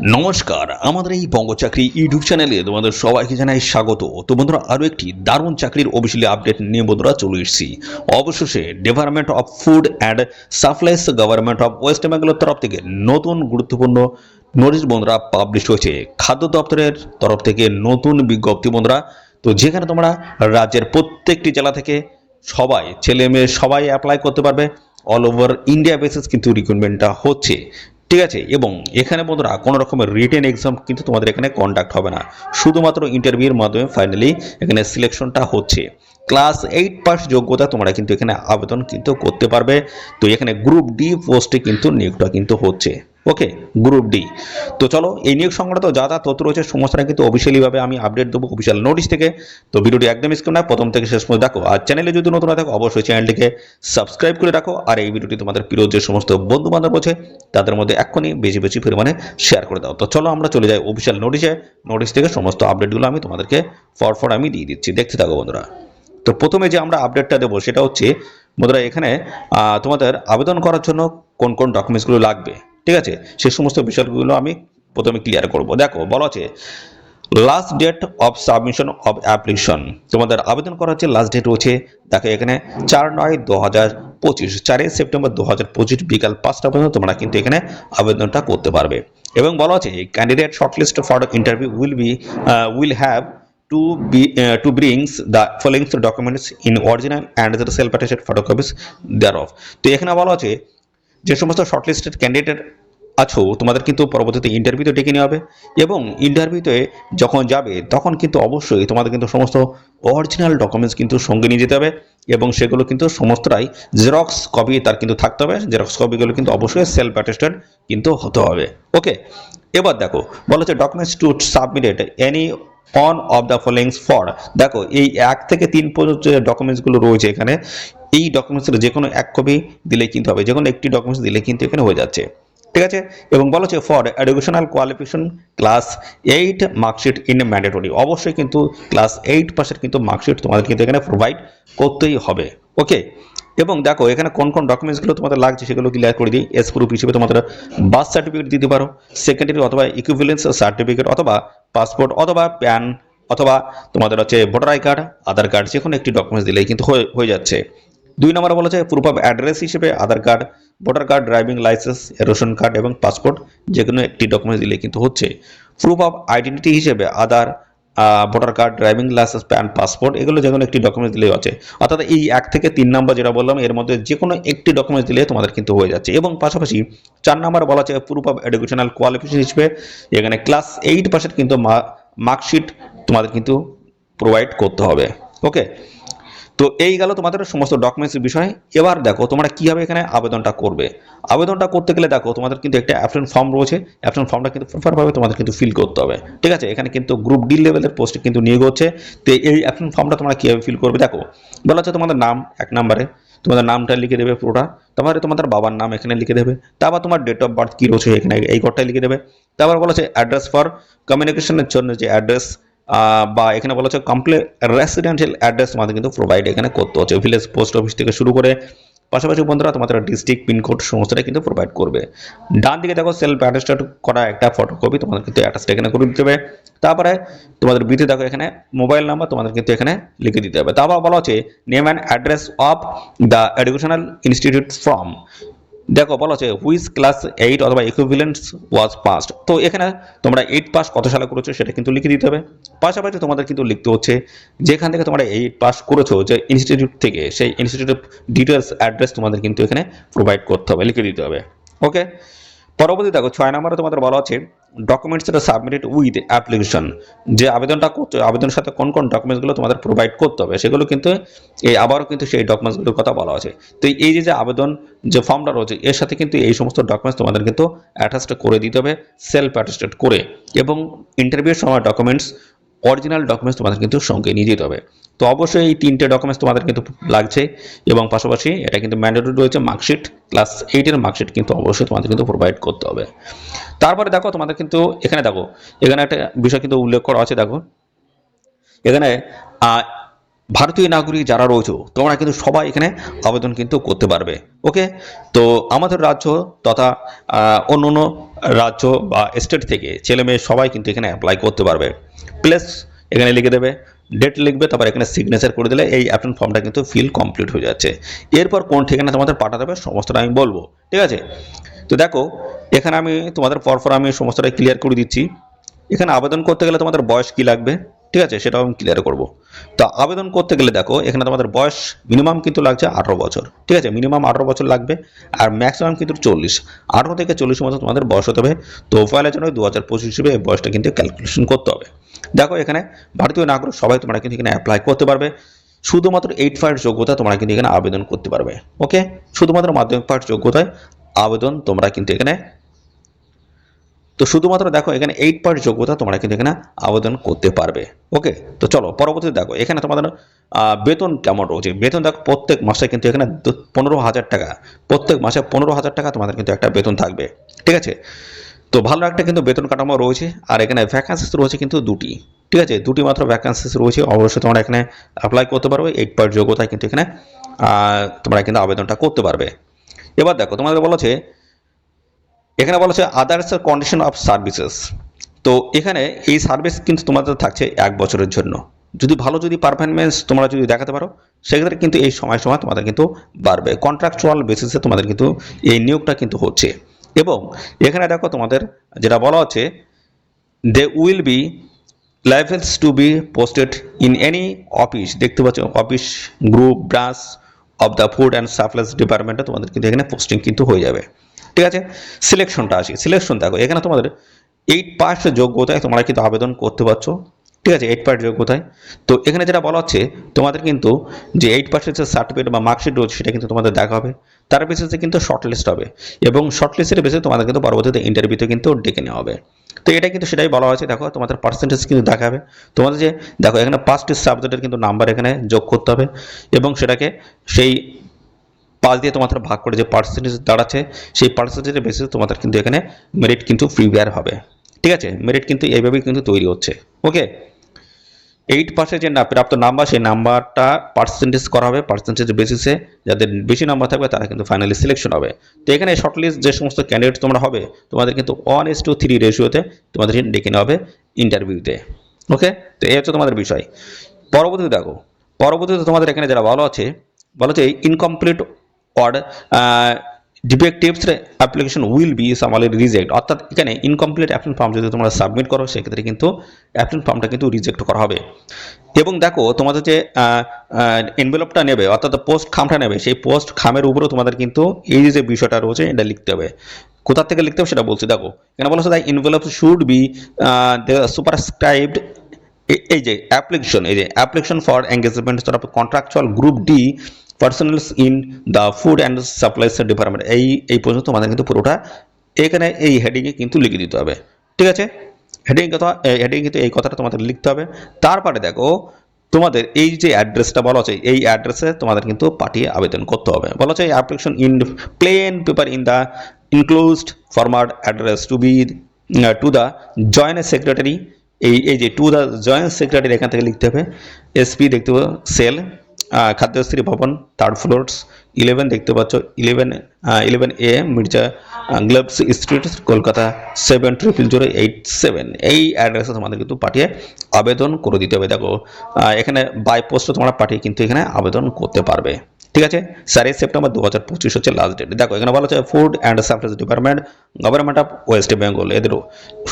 নমস্কার, আমাদের এই বঙ্গ চাকরি ইউটিউব চ্যানেলে তোমাদের সবাইকে জানাই স্বাগত। তো বন্ধুরা, আরও একটি দারুণ চাকরির অফিসিয়ালি আপডেট নিয়ে বন্ধুরা চলে এসেছি। অবশেষে department of food and supplies government of west বেঙ্গলের তরফ থেকে নতুন গুরুত্বপূর্ণ নোটিশ বন্ধুরা পাবলিশ হয়েছে। খাদ্য দপ্তরের তরফ থেকে নতুন বিজ্ঞপ্তি বন্ধুরা। তো যেখানে তোমরা রাজ্যের প্রত্যেকটি জেলা থেকে সবাই, ছেলে মেয়ে সবাই অ্যাপ্লাই করতে পারবে। অল ওভার ইন্ডিয়া বেসিস কিন্তু রিক্রুটমেন্টটা হচ্ছে। ঠিক আছে, এবং এখানে বন্ধুরা কোনো রকমের রিটেন এক্সাম কিন্তু তোমাদের এখানে কন্ডাক্ট হবে না। শুধুমাত্র ইন্টারভিউর মাধ্যমে ফাইনালি এখানে সিলেকশনটা হচ্ছে। ক্লাস এইট পাস যোগ্যতা তোমরা কিন্তু এখানে আবেদন কিন্তু করতে পারবে। তো এখানে গ্রুপ ডি পোস্টে কিন্তু নিয়োগটা কিন্তু হচ্ছে। ওকে গ্রুপ ডি তো চলো, এই নিয়োগ সংক্রান্ত যা যা তথ্য রয়েছে সমস্তটা কিন্তু অফিসিয়ালিভাবে আমি আপডেট দেবো অফিসিয়াল নোটিশ থেকে। তো ভিডিওটি একদম স্কিপ না, প্রথম থেকে শেষ পর্যন্ত দেখো। আর চ্যানেলে যদি নতুন থাকো, অবশ্যই চ্যানেলটিকে সাবস্ক্রাইব করে রাখো। আর এই ভিডিওটি তোমাদের প্রিয় যে সমস্ত বন্ধু বান্ধব আছে তাদের মধ্যে এক্ষুনি বেশি বেশি পরিমাণে শেয়ার করে দাও। তো চলো, আমরা চলে যাই অফিসিয়াল নোটিশে নোটিশ থেকে সমস্ত আপডেটগুলো আমি তোমাদেরকে ফর ফর আমি দিয়ে দিচ্ছি। দেখতে থাকো বন্ধুরা। তো প্রথমে যে আমরা আপডেটটা দেবো, সেটা হচ্ছে, বন্ধুরা এখানে তোমাদের আবেদন করার জন্য কোন কোন ডকুমেন্টসগুলো লাগবে? ঠিক আছে? সে সমস্ত বিষয়গুলো আমি প্রথমে ক্লিয়ার করব। দেখো বলা আছে last date of submission of application তোমাদের আবেদন করা হচ্ছে লাস্ট ডেট রয়েছে দেখো এখানে চার নয় দু হাজার পঁচিশ চারই সেপ্টেম্বর দু হাজার পঁচিশ বিকাল পাঁচটা পর্যন্ত তোমরা কিন্তু এখানে আবেদনটা করতে পারবে। এবং বলা আছে candidate shortlist for interview will be will have to be uh, to brings the following documents in original and the self attested photocopies thereof তো এখানে বলা আছে যে সমস্ত শর্টলিস্টেড ক্যান্ডিডেট আছো, তোমাদের কিন্তু পরবর্তীতে ইন্টারভিউতে ডেকে নেওয়া হবে এবং ইন্টারভিউতে যখন যাবে, তখন কিন্তু অবশ্যই তোমাদের কিন্তু সমস্ত অরিজিনাল ডকুমেন্টস কিন্তু সঙ্গে নিয়ে যেতে হবে এবং সেগুলো কিন্তু সমস্তটাই জেরক্স কপি তার কিন্তু থাকতে হবে। জেরক্স কপিগুলো কিন্তু অবশ্যই সেলফ অ্যাটেস্টেড কিন্তু হতে হবে। ওকে এবার দেখো, বলা হচ্ছে documents to submitted any on of the followings for দেখো, এই এক থেকে তিন পর্যন্ত যে ডকুমেন্টসগুলো রয়েছে এখানে এই ডকুমেন্টসের যে কোনো এক কপি দিলে কিন্তু হবে যে কোনো একটি ডকুমেন্টস দিলে কিন্তু এখানে হয়ে যাচ্ছে। ঠিক আছে? এবং বলা হচ্ছে for educational qualification class eight marksheet in a mandatory অবশ্যই কিন্তু ক্লাস এইট পাসের কিন্তু মার্কশিট তোমাদের কিন্তু এখানে প্রোভাইড করতেই হবে। ওকে এবং দেখো, এখানে কোন কোন ডকুমেন্টসগুলো তোমাদের লাগছে সেগুলো ক্লিয়ার করে দিই। এস প্রুফ হিসেবে তোমাদের বার্থ সার্টিফিকেট দিতে পারো সেকেন্ডারি অথবা ইকুইভ্যালেন্স সার্টিফিকেট অথবা পাসপোর্ট অথবা প্যান অথবা তোমাদের হচ্ছে voter I card Aadhaar card যে কোনো একটি ডকুমেন্টস দিলেই কিন্তু হয়ে যাচ্ছে। দুই নম্বরে বলা যায় প্রুফ অফ অ্যাড্রেস হিসেবে Aadhaar card voter card driving licence ration card এবং পাসপোর্ট যে কোনো একটি ডকুমেন্টস দিলে কিন্তু হচ্ছে। প্রুফ অফ আইডেন্টিটি হিসেবে Aadhaar voter card driving licence PAN passport এগুলো যে কোনো একটি ডকুমেন্টস দিলেই আছে অর্থাৎ এই এক থেকে তিন নাম্বার যেটা বললাম, এর মধ্যে যে কোনো একটি ডকুমেন্টস দিলে তোমাদের কিন্তু হয়ে যাচ্ছে। এবং পাশাপাশি চার নাম্বার বলা আছে প্রুফ অফ এডুকেশনাল কোয়ালিফিকেশন হিসেবে এখানে ক্লাস এইট পার্সেন্ট কিন্তু মার্কশিট তোমাদের কিন্তু প্রোভাইড করতে হবে। ওকে তো এই গেল তোমাদের সমস্ত ডকুমেন্টসের বিষয়। এবার দেখো, তোমরা কীভাবে এখানে আবেদনটা করবে? আবেদনটা করতে গেলে দেখো, তোমাদের কিন্তু একটা অ্যাপ্লিকেশন ফর্ম রয়েছে। অ্যাপ্লিকেশন ফর্মটা কিন্তু প্রপারভাবে তোমাদের কিন্তু ফিল করতে হবে। ঠিক আছে? এখানে কিন্তু গ্রুপ ডি লেভেলের পোস্টে কিন্তু নিয়োগ হচ্ছে। তো এই অ্যাপ্লিকেশন ফর্মটা তোমরা কীভাবে ফিল করবে? দেখো, বলা হচ্ছে তোমাদের নাম এক নম্বরে। তোমাদের নামটা লিখে দেবে পুরোটা। তারপরে তোমাদের বাবার নাম এখানে লিখে দেবে। তারপর তোমার ডেট অফ বার্থ কী রয়েছে এখানে, এই ঘরটাই লিখে দেবে। তারপর বলা হচ্ছে অ্যাড্রেস ফর কমিউনিকেশনের জন্য যে অ্যাড্রেস বা এখানে বলা হচ্ছে কমপ্লিট রেসিডেন্সিয়াল অ্যাড্রেস তোমাদের কিন্তু প্রোভাইড এখানে করতে হচ্ছে। ভিলেজ পোস্ট অফিস থেকে শুরু করে পাশাপাশি বন্ধুরা তোমাদের ডিস্ট্রিক্ট পিনকোড সমস্তটা কিন্তু প্রোভাইড করবে। ডান দিকে দেখো সেলফ অ্যাটেস্টেড করা একটা ফটোকপি তোমাদের কিন্তু অ্যাটাচড এখানে করে দিতে হবে। তারপরে তোমাদের বিতে দেখো এখানে মোবাইল নাম্বার তোমাদের কিন্তু এখানে লিখে দিতে হবে। তারপর বলা হচ্ছে name and address of the educational institute from দেখো, বলা হচ্ছে হুইচ ক্লাস এইট অথবা ইকুইভ্যালেন্স ওয়াজ পাস্ট তো এখানে তোমরা এইট পাস কত সালে করেছ সেটা কিন্তু লিখে দিতে হবে। পাশাপাশি তোমাদের কিন্তু লিখতে হচ্ছে, যেখান থেকে তোমরা এইট পাস করেছ, যে ইনস্টিটিউট থেকে, সেই ইনস্টিটিউট ডিটেলস অ্যাড্রেস তোমাদের কিন্তু এখানে প্রোভাইড করতে হবে, লিখে দিতে হবে। ওকে পরবর্তী দেখো, ছয় নম্বরে তোমাদের বলা হচ্ছে ডকুমেন্টস এটা সাবমিটেড উইথ অ্যাপ্লিকেশন যে আবেদনটা করতে আবেদনের সাথে কোন কোন ডকুমেন্টসগুলো তোমাদের প্রোভাইড করতে হবে, সেগুলো কিন্তু এই আবারও কিন্তু সেই ডকুমেন্টসগুলোর কথা বলা আছে তো এই যে যে আবেদন, যে ফর্মটা রয়েছে, এর সাথে কিন্তু এই সমস্ত ডকুমেন্টস তোমাদের কিন্তু অ্যাটাচড করে দিতে হবে সেলফ অ্যাটাস্টেড করে। এবং ইন্টারভিউর সময় ডকুমেন্টস অরিজিনাল ডকুমেন্টস তোমাদের কিন্তু সঙ্গে নিয়ে যেতে হবে। তো অবশ্যই এই তিনটে ডকুমেন্টস তোমাদের কিন্তু লাগছে এবং পাশাপাশি এটা কিন্তু ম্যান্ডেটরি রয়েছে মার্কশিট ক্লাস এইটের মার্কশিট কিন্তু অবশ্যই তোমাদের কিন্তু প্রোভাইড করতে হবে। তারপরে দেখো তোমাদের কিন্তু এখানে দেখো, এখানে একটা বিষয় কিন্তু উল্লেখ করা আছে দেখো। এখানে ভারতীয় নাগরিক যারা রয়েছে, তোমরা কিন্তু সবাই এখানে আবেদন কিন্তু করতে পারবে ওকে তো আমাদের রাজ্য তথা অন্য অন্য রাজ্য বা স্টেট থেকে ছেলে মেয়ে সবাই কিন্তু এখানে অ্যাপ্লাই করতে পারবে। প্লাস এখানে লিখে দেবে ডেট লিখবে, তারপর এখানে সিগনেচার করে দিলে এই অ্যাপ্লিকেশন ফর্মটা কিন্তু ফিল কমপ্লিট হয়ে যাচ্ছে। এরপর কোন ঠিকানা তোমাদের পাঠাতে হবে সমস্তটা আমি বলব, ঠিক আছে? তো দেখো, এখানে আমি তোমাদের পরপর আমি সমস্তটা ক্লিয়ার করে দিচ্ছি। এখানে আবেদন করতে গেলে তোমাদের বয়স কি লাগবে, ঠিক আছে? সেটাও আমি ক্লিয়ার করব। তো আবেদন করতে গেলে দেখো, এখানে তোমাদের বয়স মিনিমাম কিন্তু লাগছে আঠারো বছর, ঠিক আছে? মিনিমাম আঠারো বছর লাগবে আর ম্যাক্সিমাম কিন্তু চল্লিশ। আঠারো থেকে চল্লিশের মধ্যে তোমাদের বয়স হতে হবে, তো পয়লা জানুয়ারি দু হাজার পঁচিশ হিসেবে এই বয়সটা কিন্তু ক্যালকুলেশন করতে হবে। দেখো এখানে ভারতীয় নাগরিক সবাই তোমরা কিন্তু এখানে অ্যাপ্লাই করতে পারবে। শুধুমাত্র এইট ফাইভ যোগ্যতা তোমরা কিন্তু এখানে আবেদন করতে পারবে ওকে শুধুমাত্র মাধ্যমিক পাঠ যোগ্যতায় আবেদন তোমরা কিন্তু এখানে তো শুধুমাত্র দেখো এখানে এইট পার্ট যোগ্যতা তোমরা কিন্তু এখানে আবেদন করতে পারবে ওকে তো চলো পরবর্তীতে দেখো, এখানে তোমাদের বেতন কেমন রয়েছে? বেতন দেখো প্রত্যেক মাসে কিন্তু এখানে পনেরো হাজার টাকা, প্রত্যেক মাসে পনেরো হাজার টাকা তোমাদের কিন্তু একটা বেতন থাকবে, ঠিক আছে? তো ভালো একটা কিন্তু বেতন কাঠামো রয়েছে, আর এখানে ভ্যাকান্সিস রয়েছে কিন্তু দুটি। ঠিক আছে, দুটি মাত্র ভ্যাকান্সিস রয়েছে, অবশ্যই তোমরা এখানে অ্যাপ্লাই করতে পারবে এইট পার্ট যোগ্যতায় কিন্তু এখানে তোমরা কিন্তু আবেদনটা করতে পারবে। এবার দেখো, তোমাদের বলেছে এখানে বলা হচ্ছে আদার্স কন্ডিশন অফ সার্ভিসেস তো এখানে এই সার্ভিস কিন্তু তোমাদের থাকছে এক বছরের জন্য। যদি ভালো যদি পারফরমেন্স তোমরা যদি দেখাতে পারো, সেক্ষেত্রে কিন্তু এই সময় সময় তোমাদের কিন্তু বাড়বে। কন্ট্রাকচুয়াল বেসিসে তোমাদের কিন্তু এই নিয়োগটা কিন্তু হচ্ছে। এবং এখানে দেখো তোমাদের যেটা বলা হচ্ছে they will be levels to be posted in any office দেখতে পাচ্ছ office group branch of the food and supplies ডিপার্টমেন্টে তোমাদের কিন্তু এখানে পোস্টিং কিন্তু হয়ে যাবে। ঠিক আছে? সিলেকশনটা আসি সিলেকশন দেখো, এখানে তোমাদের এইট পাস যোগ্যতায় তোমরা কিন্তু আবেদন করতে পারছ। ঠিক আছে এইট পাস যোগ্যতায় তো এখানে যেটা বলা হচ্ছে, তোমাদের কিন্তু যে এইট পার্সেন্টের সার্টিফিকেট বা মার্কশিট রয়েছে, সেটা কিন্তু তোমাদের দেখা হবে। তার বেসিসে কিন্তু শর্ট লিস্ট হবে এবং শর্ট লিস্টের বেসিসে তোমাদের কিন্তু পরবর্তীতে ইন্টারভিউতে কিন্তু ডেকে নেওয়া হবে। তো এটা কিন্তু সেটাই বলা হয়েছে, দেখো, তোমাদের পার্সেন্টেজ কিন্তু দেখাবে তোমাদের যে, দেখো, এখানে পাঁচটি সাবজেক্টের কিন্তু নাম্বার এখানে যোগ করতে হবে এবং সেটাকে সেই পাঁচ দিয়ে তোমাদের ভাগ করে যে পার্সেন্টেজ দাঁড়াচ্ছে, সেই পার্সেন্টেজের বেসিসে তোমাদের কিন্তু এখানে মেরিট কিন্তু প্রিপেয়ার হবে। ঠিক আছে? মেরিট কিন্তু এইভাবেই কিন্তু তৈরি হচ্ছে। ওকে এইট যে না, প্রাপ্ত নাম্বার সেই নাম্বারটা পার্সেন্টেজ করা হবে পার্সেন্টেজ বেসিসে যাদের বেশি নাম্বার থাকবে, তারা কিন্তু ফাইনালি সিলেকশন হবে। তো এখানে শর্টলিস্ট যে সমস্ত ক্যান্ডিডেট তোমরা হবে, তোমাদের কিন্তু ওয়ান এস টু থ্রি রেশিওতে তোমাদের ডেকে নেওয়া হবে ইন্টারভিউতে ওকে তো এই হচ্ছে তোমাদের বিষয়। পরবর্তীতে দেখো, পরবর্তীতে তোমাদের এখানে যারা ভালো আছে বলা হচ্ছে incomplete or defectives application will be summarily rejected অর্থাৎ এখানে ইনকমপ্লিট অ্যাপ্লিকেশন ফর্ম যদি তোমরা সাবমিট করো, সেক্ষেত্রে কিন্তু অ্যাপ্লিকেশন ফর্মটা কিন্তু রিজেক্ট করা হবে। এবং দেখো, তোমাদের যে এনভেলপটা নেবে, অর্থাৎ পোস্ট খামটা নেবে, সেই পোস্ট খামের উপরেও তোমাদের কিন্তু এই যে বিষয়টা রয়েছে, এটা লিখতে হবে। কোথা থেকে লিখতে হবে সেটা বলছি, দেখো। এখানে বলা হচ্ছে ইনভেলপ শুড বি সুপারস্ক্রাইবড এই যে অ্যাপ্লিকেশন এই যে application for engagement of contractual group D personnels in the food and supplies department এই এই পর্যন্ত আমাদের কিন্তু পুরোটা এখানে এই হেডিংয়ে কিন্তু লিখে দিতে হবে। ঠিক আছে? হেডিং কথা হেডিং কিন্তু এই কথাটা তোমাদের লিখতে হবে। তারপরে দেখো, তোমাদের এই যে অ্যাড্রেসটা বলা আছে এই অ্যাড্রেসে তোমাদের কিন্তু পাঠিয়ে আবেদন করতে হবে। বলা আছে application in plain paper in the enclosed format address to be to the joint secretary এই এই যে টু দ্য জয়েন্ট সেক্রেটারি এখান থেকে লিখতে হবে। এসপি দেখতে পাবো সেল খাদ্যশ্রী ভবন থার্ড ফ্লোরস ইলেভেন দেখতে পাচ্ছ eleven eleven A Mirza gloves street, Kolkata seven triple zero eight seven এই অ্যাড্রেসে তোমাদের কিন্তু পাঠিয়ে আবেদন করে দিতে হবে। দেখো এখানে বাই পোস্টে তোমরা পাঠিয়ে কিন্তু এখানে আবেদন করতে পারবে। ঠিক আছে? চারই সেপ্টেম্বর দু হাজার পঁচিশ হচ্ছে লাস্ট ডেট দেখো, এখানে বলা হচ্ছে food and supplies department government of West Bengal এদেরও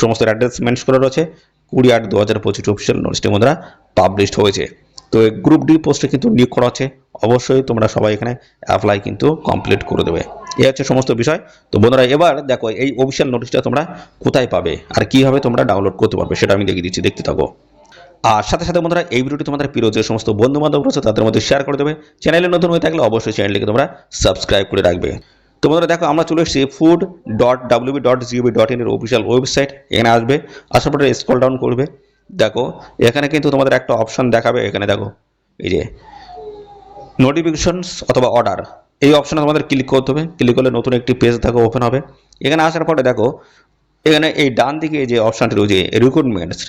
সমস্ত অ্যাড্রেস মেনশন করা রয়েছে। কুড়ি আট দু হাজার পঁচিশ অফিসিয়াল নোটিশটি মুদ্রা পাবলিশড হয়েছে। তো গ্রুপ ডি পোস্টে কিন্তু নিয়োগ করা আছে অবশ্যই তোমরা সবাই এখানে অ্যাপ্লাই কিন্তু কমপ্লিট করে দেবে। এই হচ্ছে সমস্ত বিষয়। তো বন্ধুরা, এবার দেখো এই অফিসিয়াল নোটিশটা তোমরা কোথায় পাবে আর কীভাবে তোমরা ডাউনলোড করতে পারবে সেটা আমি দেখিয়ে দিচ্ছি। দেখতে থাকো। আর সাথে সাথে বন্ধুরা, এই ভিডিওটি তোমাদের প্রিয় যে সমস্ত বন্ধু বান্ধব রয়েছে তাদের মধ্যে শেয়ার করে দেবে। চ্যানেলে নতুন হয়ে থাকলে অবশ্যই চ্যানেলটিকে তোমরা সাবস্ক্রাইব করে রাখবে। তো বন্ধুরা, দেখো আমরা চলে এসেছি food dot WB dot GOV dot in এর অফিসিয়াল ওয়েবসাইট এখানে আসবে, আসার পরে স্ক্রল ডাউন করবে। দেখো, এখানে কিন্তু তোমাদের একটা অপশন দেখাবে, এখানে দেখো, এই যে নোটিফিকেশনস অথবা অর্ডার এই অপশনে তোমাদের ক্লিক করতে হবে ক্লিক করলে নতুন একটি পেজ দেখো ওপেন হবে। এখানে আসার পরে দেখো, এখানে এই ডান দিকে যে অপশনটি রয়েছে রিক্রুটমেন্টস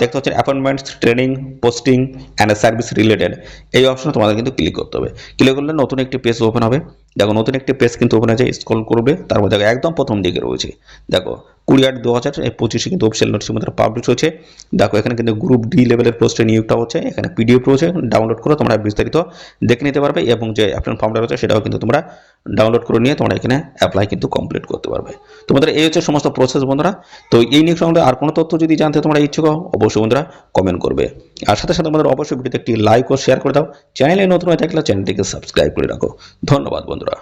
দেখতে হচ্ছে appointments training posting and service related এই অপশনে তোমাদের কিন্তু ক্লিক করতে হবে। ক্লিক করলে নতুন একটি পেজ ওপেন হবে। দেখো, নতুন একটি পেজ কিন্তু ওপেন হয়েছে স্ক্রল করবে, তারপর দেখো, একদম প্রথম দিকে রয়েছে। দেখো কুড়ি আট দু হাজার পঁচিশে কিন্তু অফিসিয়াল নোটিশ মধ্যে পাবলিশ হয়েছে। দেখো, এখানে কিন্তু গ্রুপ ডি লেভেলের পোস্টে নিয়োগটা হচ্ছে, এখানে পিডিএফ রয়েছে ডাউনলোড করে, তোমরা বিস্তারিত দেখে নিতে পারবে এবং যে অ্যাপ্লিকেশন ফর্মটা রয়েছে সেটাও কিন্তু তোমরা ডাউনলোড করে নিয়ে তোমরা এখানে অ্যাপ্লাই কিন্তু কমপ্লিট করতে পারবে। তোমাদের এই হচ্ছে সমস্ত প্রসেস বন্ধুরা। তো এই নিয়োগ সম্বন্ধে আর কোনো তথ্য যদি জানতে তোমরা ইচ্ছুক অবশ্যই বন্ধুরা কমেন্ট করবে। আর সাথে সাথে আমাদের অবশ্যই ভিডিওতে একটি লাইক ও শেয়ার করে দাও। চ্যানেলে নতুন হয়ে থাকলে চ্যানেলটিকে সাবস্ক্রাইব করে রাখো। ধন্যবাদ বন্ধুরা।